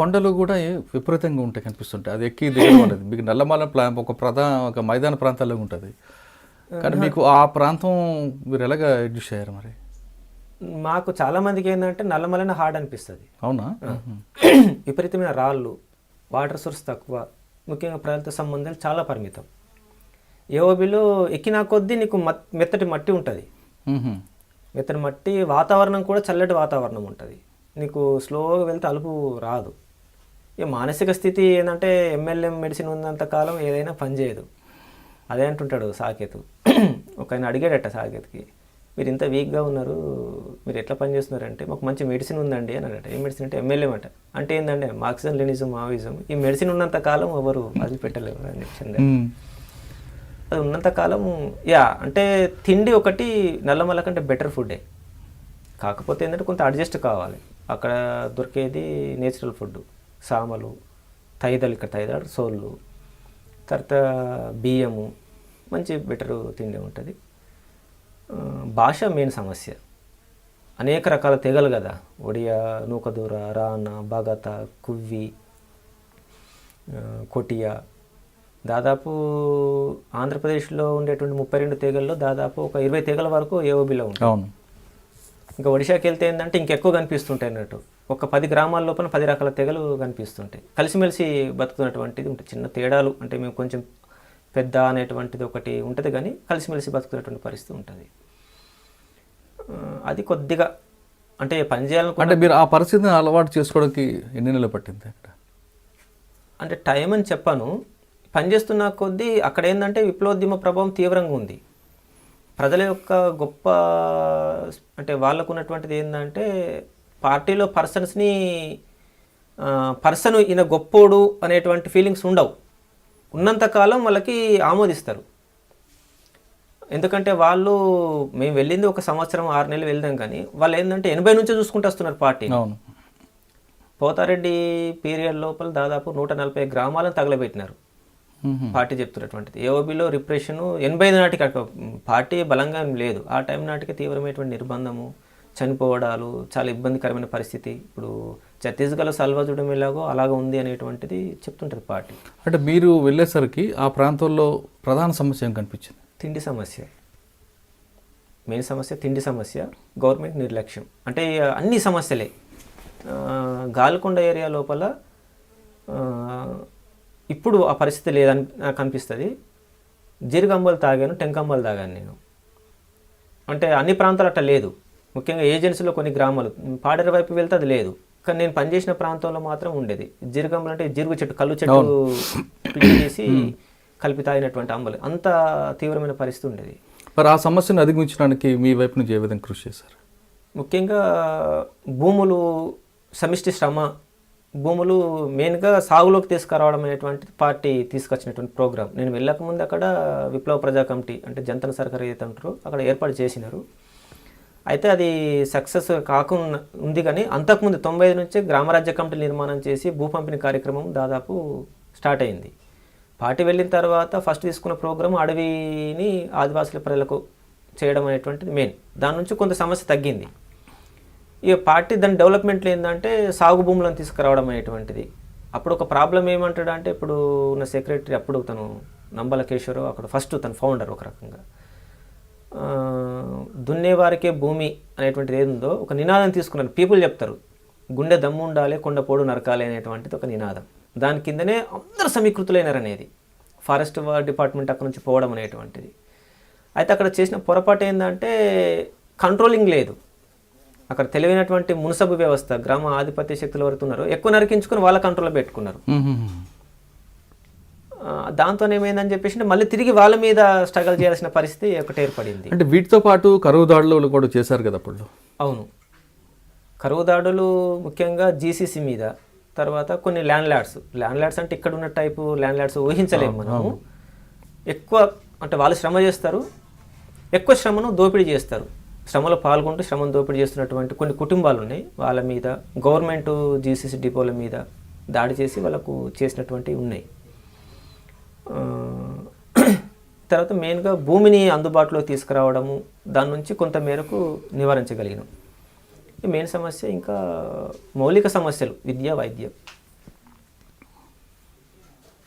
కొండలు కూడా విపరీతంగా ఉంటాయి కనిపిస్తుంటాయి. అది ఎక్కి దిగడం అనేది మీకు నల్లమల ప్లా ఒక ప్రధాన ఒక మైదాన ప్రాంతాల్లో ఉంటుంది. కానీ మీకు ఆ ప్రాంతం మీరు ఎలాగ అడ్జస్ట్ అయ్యారు మరి? మాకు చాలా మందికి ఏంటంటే నల్లమలైన హార్డ్ అనిపిస్తుంది. అవునా? విపరీతమైన రాళ్ళు వాటర్ సోర్స్ తక్కువ ముఖ్యంగా ప్రజలతో సంబంధాలు చాలా పరిమితం. ఏఓబిలో ఎక్కిన కొద్దీ నీకు మత్ మెత్తటి మట్టి ఉంటుంది. మెత్తటి మట్టి వాతావరణం కూడా చల్లటి వాతావరణం ఉంటుంది. నీకు స్లోగా వెళ్తే అలుపు రాదు. ఇక మానసిక స్థితి ఏంటంటే ఎంఎల్ఎం మెడిసిన్ ఉన్నంత కాలం ఏదైనా పనిచేయదు అదే అంటుంటాడు సాకేత్. ఒక ఆయన అడిగాడట సాకేత్కి మీరు ఇంత వీక్గా ఉన్నారు మీరు ఎట్లా పనిచేస్తున్నారంటే మాకు మంచి మెడిసిన్ ఉందండి అని అడట ఏ మెడిసిన్ అంటే ఎమ్మెల్యే అంట. అంటే ఏంటంటే మార్క్సిజం లెనిజం మావిజం ఈ మెడిసిన్ ఉన్నంత కాలం ఎవరు వదిలిపెట్టలేరు అని చెప్పి మ్మ్. అది ఉన్నంత కాలం యా అంటే తిండి ఒకటి నల్లమల్ల కంటే బెటర్ ఫుడ్డే కాకపోతే ఏంటంటే కొంత అడ్జస్ట్ కావాలి. అక్కడ దొరికేది నేచురల్ ఫుడ్ సామలు తైదలు ఇక్కడ తైదాడు సోళ్ళు తర్వాత బియ్యము మంచి బెటర్ తిండి ఉంటుంది. భాష మెయిన్ సమస్య. అనేక రకాల తెగలు కదా. ఒడియా నూకదూర రాన బగత కువ్వి కొటియా. దాదాపు ఆంధ్రప్రదేశ్లో ఉండేటువంటి ముప్పై రెండు తెగల్లో దాదాపు ఒక ఇరవై తెగల వరకు ఏఓబిలో ఉంటాయి. ఇంకా ఒడిశాకి వెళ్తే ఏంటంటే ఇంకెక్కువ కనిపిస్తుంటాయి అన్నట్టు. ఒక పది గ్రామాల లోపల పది రకాల తెగలు కనిపిస్తుంటాయి. కలిసిమెలిసి బతుకుతున్నటువంటిది ఉంటుంది. చిన్న తేడాలు అంటే మేము కొంచెం పెద్ద అనేటువంటిది ఒకటి ఉంటుంది కానీ కలిసిమెలిసి బతుకుతున్నటువంటి పరిస్థితి ఉంటుంది. అది కొద్దిగా అంటే పని అంటే మీరు ఆ పరిస్థితిని అలవాటు చేసుకోవడానికి ఎన్ని నెలలు పట్టింది అక్కడ? అంటే టైం అని చెప్పాను. పనిచేస్తున్న కొద్దీ అక్కడ ఏంటంటే విప్లవోద్యమ ప్రభావం తీవ్రంగా ఉంది. ప్రజల యొక్క గొప్ప అంటే వాళ్ళకు ఉన్నటువంటిది ఏంటంటే పార్టీలో పర్సన్స్ని పర్సన్ ఈయన గొప్పోడు అనేటువంటి ఫీలింగ్స్ ఉండవు. ఉన్నంతకాలం వాళ్ళకి ఆమోదిస్తారు. ఎందుకంటే వాళ్ళు మేము వెళ్ళింది ఒక సంవత్సరం ఆరు నెలలు వెళ్దాం కానీ వాళ్ళు ఏంటంటే ఎనభై నుంచి చూసుకుంటూ వస్తున్నారు పార్టీ. పోతారెడ్డి పీరియడ్ లోపల దాదాపు నూట నలభై గ్రామాలను తగలబెట్టినారు. పార్టీ చెప్తున్నటువంటిది. ఏఓబిలో రిప్రెషన్ ఎనభై ఐదు నాటికి అక్కడ పార్టీ బలంగా లేదు. ఆ టైం నాటికి తీవ్రమైనటువంటి నిర్బంధము చనిపోవడాలు చాలా ఇబ్బందికరమైన పరిస్థితి. ఇప్పుడు ఛత్తీస్గఢ్లో సల్వజుడం ఎలాగో అలాగ ఉంది అనేటువంటిది చెప్తుంటుంది పార్టీ. అంటే మీరు వెళ్ళేసరికి ఆ ప్రాంతంలో ప్రధాన సమస్య ఏం కనిపించింది? తిండి సమస్య. మెయిన్ సమస్య తిండి సమస్య గవర్నమెంట్ నిర్లక్ష్యం. అంటే అన్ని సమస్యలే. గాల్కొండ ఏరియా లోపల ఇప్పుడు ఆ పరిస్థితి లేదని నాకు అనిపిస్తుంది. జీరిగంబలు తాగాను టెంకంబలు తాగాను నేను. అంటే అన్ని ప్రాంతాలు అట్లా లేదు. ముఖ్యంగా ఏజెన్సీలో కొన్ని గ్రామాలు పాడేరు వైపు వెళ్తే అది లేదు. కానీ నేను పనిచేసిన ప్రాంతంలో మాత్రం ఉండేది. జీరిగంబలు అంటే జీరుగు చెట్టు కళ్ళు చెట్టు తీసి కలిపి తాగినటువంటి అంబలు. అంత తీవ్రమైన పరిస్థితి ఉండేది. మరి ఆ సమస్యను అధిగమించడానికి మీ వైపు నుంచి ఏ విధంగా కృషి చేశారు? ముఖ్యంగా భూములు సమిష్టి శ్రమ భూములు మెయిన్గా సాగులోకి తీసుకురావడం అనేటువంటి పార్టీ తీసుకొచ్చినటువంటి ప్రోగ్రామ్ నేను వెళ్ళకముందు అక్కడ విప్లవ ప్రజా కమిటీ అంటే జంతన సర్కార్ ఏదైతే ఉంటారో అక్కడ ఏర్పాటు చేసినారు. అయితే అది సక్సెస్ కాకుండా ఉంది కానీ అంతకుముందు తొంభై ఐదు నుంచే గ్రామరాజ్య కమిటీ నిర్మాణం చేసి భూ పంపిణీ కార్యక్రమం దాదాపు స్టార్ట్ అయింది. పార్టీ వెళ్ళిన తర్వాత ఫస్ట్ తీసుకున్న ప్రోగ్రాం అడవిని ఆదివాసుల ప్రజలకు చేయడం అనేటువంటిది మెయిన్. దాని నుంచి కొంత సమస్య తగ్గింది. ఇక పార్టీ దాని డెవలప్మెంట్లో ఏంటంటే సాగు భూములను తీసుకురావడం అనేటువంటిది. అప్పుడు ఒక ప్రాబ్లం ఏమంటాడు అంటే ఇప్పుడు ఉన్న సెక్రటరీ అప్పుడు తను నంబల కేశ్వరరావు అక్కడ ఫస్ట్ తన ఫౌండర్ ఒక రకంగా. దున్నేవారికే భూమి అనేటువంటిది ఏదుందో ఒక నినాదం తీసుకున్నారు పీపుల్ చెప్తారు గుండె దమ్ము ఉండాలి కొండ పోడు నరకాలి అనేటువంటిది ఒక నినాదం. దాని కిందనే అందరు సమీకృతులైనారనేది ఫారెస్ట్ డిపార్ట్మెంట్ అక్కడ నుంచి పోవడం అనేటువంటిది. అయితే అక్కడ చేసిన పొరపాటు ఏంటంటే కంట్రోలింగ్ లేదు. అక్కడ తెలివైనటువంటి మున్సబు వ్యవస్థ గ్రామ ఆధిపత్య శక్తులు ఎవరైతే ఉన్నారో. ఎక్కువ నరికించుకుని వాళ్ళ కంట్రోల్లో పెట్టుకున్నారు. దాంతో ఏమైందని చెప్పేసి మళ్ళీ తిరిగి వాళ్ళ మీద స్ట్రగల్ చేయాల్సిన పరిస్థితి ఒకటి ఏర్పడింది. అంటే వీటితో పాటు కరువు దాడులు కూడా చేశారు కదా అప్పుడు? అవును. కరువు దాడులు ముఖ్యంగా జీసీసీ మీద తర్వాత కొన్ని ల్యాండ్ ల్యాడ్స్ ల్యాండ్ ల్యాడ్స్ అంటే ఇక్కడ ఉన్న టైపు ల్యాండ్ ల్యాడ్స్ ఊహించలేము మనము. ఎక్కువ అంటే వాళ్ళు శ్రమ చేస్తారు. ఎక్కువ శ్రమను దోపిడీ చేస్తారు. శ్రమలో పాల్గొంటూ శ్రమను దోపిడీ చేస్తున్నటువంటి కొన్ని కుటుంబాలు ఉన్నాయి. వాళ్ళ మీద గవర్నమెంట్ జీసీసీ డిపోల మీద దాడి చేసి వాళ్ళకు చేసినటువంటివి ఉన్నాయి. తర్వాత మెయిన్గా భూమిని అందుబాటులోకి తీసుకురావడము దాని నుంచి కొంత మేరకు నివారించగలిగినాం. మెయిన్ సమస్య ఇంకా మౌలిక సమస్యలు విద్య వైద్యం.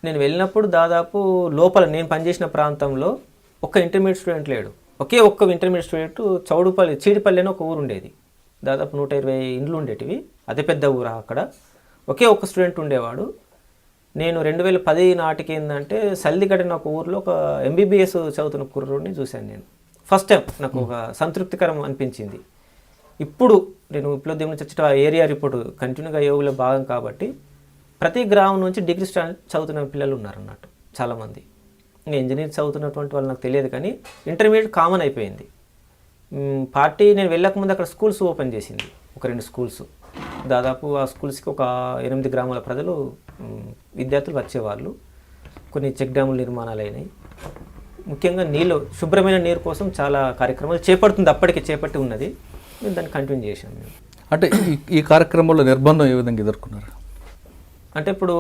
నేను వెళ్ళినప్పుడు దాదాపు లోపల నేను పనిచేసిన ప్రాంతంలో ఒక ఇంటర్మీడియట్ స్టూడెంట్ లేడు. ఒకే ఒక్క ఇంటర్మీడియట్ స్టూడెంట్ చౌడుపల్లి చీడిపల్లి అని ఒక ఊరు ఉండేది. దాదాపు నూట ఇరవై ఇండ్లు ఉండేటివి. అదే పెద్ద ఊరు అక్కడ. ఒకే ఒక్క స్టూడెంట్ ఉండేవాడు. నేను రెండు వేల పది నాటికి ఏంటంటే సల్దిగడ్డ అని ఒక ఊర్లో ఒక ఎంబీబీఎస్ చదువుతున్న కుర్రుడిని చూశాను నేను. ఫస్ట్ టైం నాకు ఒక సంతృప్తికరం అనిపించింది. ఇప్పుడు నేను విప్లవ నుంచి వచ్చిన ఏరియా రిపోర్ట్ కంటిన్యూగా యోగులో భాగం కాబట్టి ప్రతి గ్రామం నుంచి డిగ్రీ స్టాండ్ చదువుతున్న పిల్లలు ఉన్నారు అన్నట్టు చాలామంది. ఇంకా ఇంజనీర్ చదువుతున్నటువంటి వాళ్ళు నాకు తెలియదు కానీ ఇంటర్మీడియట్ కామన్ అయిపోయింది. పార్టీ నేను వెళ్ళకముందు అక్కడ స్కూల్స్ ఓపెన్ చేసింది. ఒక రెండు స్కూల్స్. దాదాపు ఆ స్కూల్స్కి ఒక ఎనిమిది గ్రామాల ప్రజలు విద్యార్థులు వచ్చేవాళ్ళు. కొన్ని చెక్ డ్యాముల నిర్మాణాలు అయినాయి. ముఖ్యంగా నీళ్ళు శుభ్రమైన నీరు కోసం చాలా కార్యక్రమాలు చేపడుతుంది. అప్పటికే చేపట్టి ఉన్నది. మేము దాన్ని కంటిన్యూ చేశాం మేము అంటే ఈ కార్యక్రమంలో నిర్బంధం ఏ విధంగా ఎదుర్కొన్నారు? అంటే ఇప్పుడు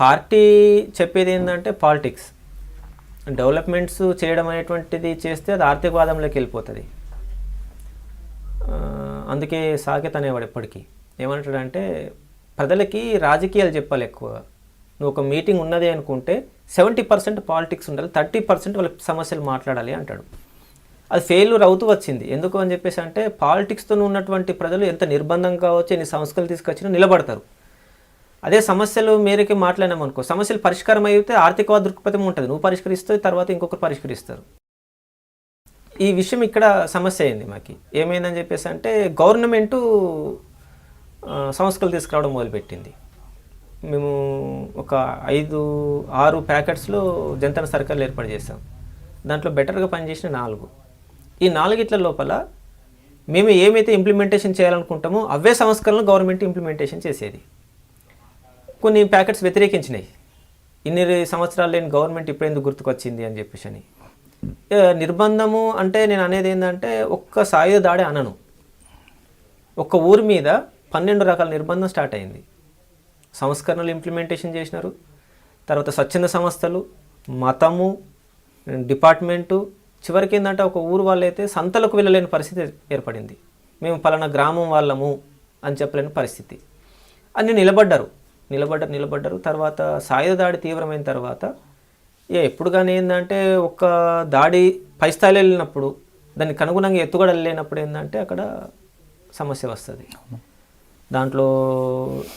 పార్టీ చెప్పేది ఏంటంటే పాలిటిక్స్. డెవలప్మెంట్స్ చేయడం అనేటువంటిది చేస్తే అది ఆర్థికవాదంలోకి వెళ్ళిపోతుంది. అందుకే సాకేత్ అనేవాడు ఎప్పటికీ. ఏమంటాడంటే ప్రజలకి రాజకీయాలు చెప్పాలి ఎక్కువగా నువ్వు ఒక మీటింగ్ ఉన్నది అనుకుంటే సెవెంటీ పర్సెంట్ పాలిటిక్స్ ఉండాలి థర్టీ పర్సెంట్ వాళ్ళ సమస్యలు మాట్లాడాలి అంటాడు. అది ఫెయిల్యూర్ అవుతూ వచ్చింది. ఎందుకు అని చెప్పేసి అంటే పాలిటిక్స్తో ఉన్నటువంటి ప్రజలు ఎంత నిర్బంధం కావచ్చు ఎన్ని సంస్కృతులు తీసుకొచ్చినా నిలబడతారు. అదే సమస్యలు మేరకి మాట్లాడినాం అనుకో సమస్యలు పరిష్కారం అయితే ఆర్థికవాద దృక్పథం ఉంటుంది. నువ్వు పరిష్కరిస్తే తర్వాత ఇంకొకరు పరిష్కరిస్తారు. ఈ విషయం ఇక్కడ సమస్య అయింది మాకు. ఏమైందని చెప్పేసి అంటే గవర్నమెంటు ఆ, తీసుకురావడం మొదలుపెట్టింది. మేము ఒక ఐదు ఆరు ప్యాకెట్స్లో జంతన సర్కిల్ ఏర్పాటు చేసాం దాంట్లో బెటర్గా పనిచేసిన నాలుగు. ఈ నాలుగిట్ల లోపల మేము ఏమైతే ఇంప్లిమెంటేషన్ చేయాలనుకుంటామో అవే సంస్కరణలు గవర్నమెంట్ ఇంప్లిమెంటేషన్ చేసేది. కొన్ని ప్యాకెట్స్ వ్యతిరేకించినాయి. ఇన్ని సంవత్సరాలు లేని గవర్నమెంట్ ఇప్పుడెందుకు గుర్తుకొచ్చింది అని చెప్పేసి అని నిర్బంధము అంటే నేను అనేది ఏంటంటే ఒక్క సాయుధ దాడి అనను. ఒక్క ఊరి మీద పన్నెండు రకాల నిర్బంధం స్టార్ట్ అయింది. సంస్కరణలు ఇంప్లిమెంటేషన్ చేసినారు. తర్వాత స్వచ్ఛంద సంస్థలు మతము డిపార్ట్మెంటు చివరికి ఏంటంటే ఒక ఊరు వాళ్ళైతే సంతలకు వెళ్ళలేని పరిస్థితి ఏర్పడింది. మేము పలానా గ్రామం వాళ్ళము అని చెప్పలేని పరిస్థితి. అన్ని నిలబడ్డారు. నిలబడ్డారు నిలబడ్డారు. తర్వాత సాయుధ దాడి తీవ్రమైన తర్వాత ఎప్పుడు కానీ ఏంటంటే ఒక్క దాడి పై స్థాయిలో వెళ్ళినప్పుడు దానికి అనుగుణంగా ఎత్తుగడ లేనప్పుడు ఏంటంటే అక్కడ సమస్య వస్తుంది. దాంట్లో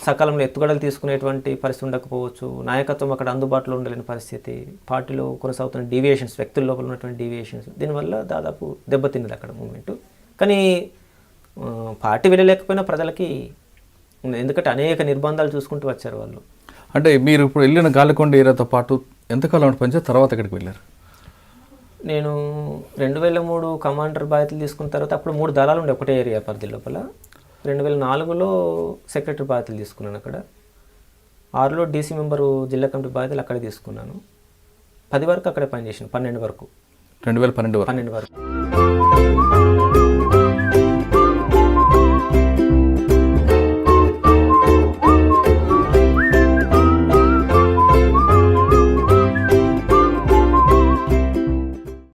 సకాలంలో ఎత్తుగడలు తీసుకునేటువంటి పరిస్థితి ఉండకపోవచ్చు. నాయకత్వం అక్కడ అందుబాటులో ఉండలేని పరిస్థితి. పార్టీలో కొనసాగుతున్న డీవియేషన్స్ వ్యక్తుల లోపల ఉన్నటువంటి డీవియేషన్స్ దీనివల్ల దాదాపు దెబ్బతిన్నది అక్కడ మూమెంట్. కానీ పార్టీ వెళ్ళలేకపోయినా ప్రజలకి. ఎందుకంటే అనేక నిర్బంధాలు చూసుకుంటూ వచ్చారు వాళ్ళు. అంటే మీరు ఇప్పుడు వెళ్ళిన గాలికొండ ఏరియాతో పాటు ఎంతకాలం పనిచేసి తర్వాత ఎక్కడికి వెళ్ళారు? నేను రెండు వేల మూడు కమాండర్ బాధ్యతలు తీసుకున్న తర్వాత అప్పుడు మూడు దళాలు ఉండే ఒకటే ఏరియా పరిధి లోపల. రెండు వేల నాలుగులో సెక్రటరీ బాధ్యతలు తీసుకున్నాను అక్కడ. ఆరులో డీసీ మెంబరు జిల్లా కమిటీ బాధ్యతలు అక్కడే తీసుకున్నాను. పది వరకు అక్కడే పనిచేసాను పన్నెండు వరకు. రెండు వేల పన్నెండు వరకు. పన్నెండు వరకు.